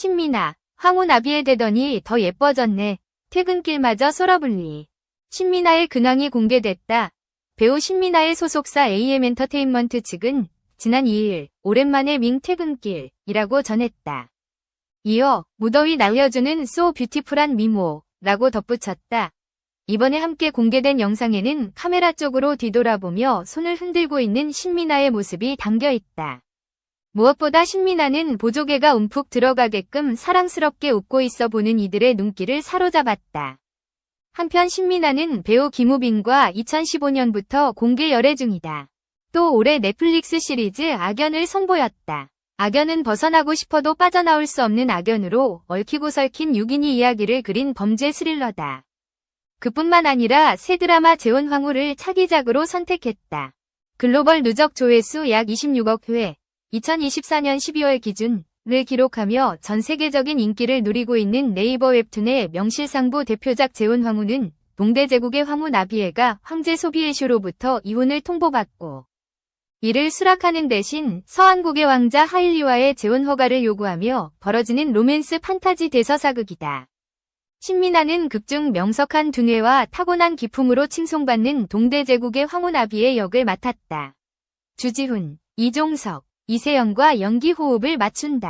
신민아, 황후 나비에 대더니 더 예뻐졌네. 퇴근길마저 쏘라불리. 신민아의 근황이 공개됐다. 배우 신민아의 소속사 AM엔터테인먼트 측은 지난 2일 오랜만에 밍 퇴근길이라고 전했다. 이어 무더위 날려주는 소 뷰티풀한 미모라고 덧붙였다. 이번에 함께 공개된 영상에는 카메라 쪽으로 뒤돌아보며 손을 흔들고 있는 신민아의 모습이 담겨 있다. 무엇보다 신민아는 보조개가 움푹 들어가게끔 사랑스럽게 웃고 있어 보는 이들의 눈길을 사로잡았다. 한편 신민아는 배우 김우빈과 2015년부터 공개 열애 중이다. 또 올해 넷플릭스 시리즈 악연을 선보였다. 악연은 벗어나고 싶어도 빠져나올 수 없는 악연으로 얽히고 설킨 6인이 이야기를 그린 범죄 스릴러다. 그뿐만 아니라 새 드라마 재혼 황후를 차기작으로 선택했다. 글로벌 누적 조회수 약 26억 회, 2024년 12월 기준을 기록하며 전 세계적인 인기를 누리고 있는 네이버 웹툰의 명실상부 대표작 재혼 황후는 동대 제국의 황후 나비에가 황제 소비에쇼로부터 이혼을 통보받고 이를 수락하는 대신 서한국의 왕자 하일리와의 재혼 허가를 요구하며 벌어지는 로맨스 판타지 대서사극이다. 신민아는 극중 명석한 두뇌와 타고난 기품으로 칭송받는 동대 제국의 황후 나비의 역을 맡았다. 주지훈, 이종석, 이세영과 연기 호흡을 맞춘다.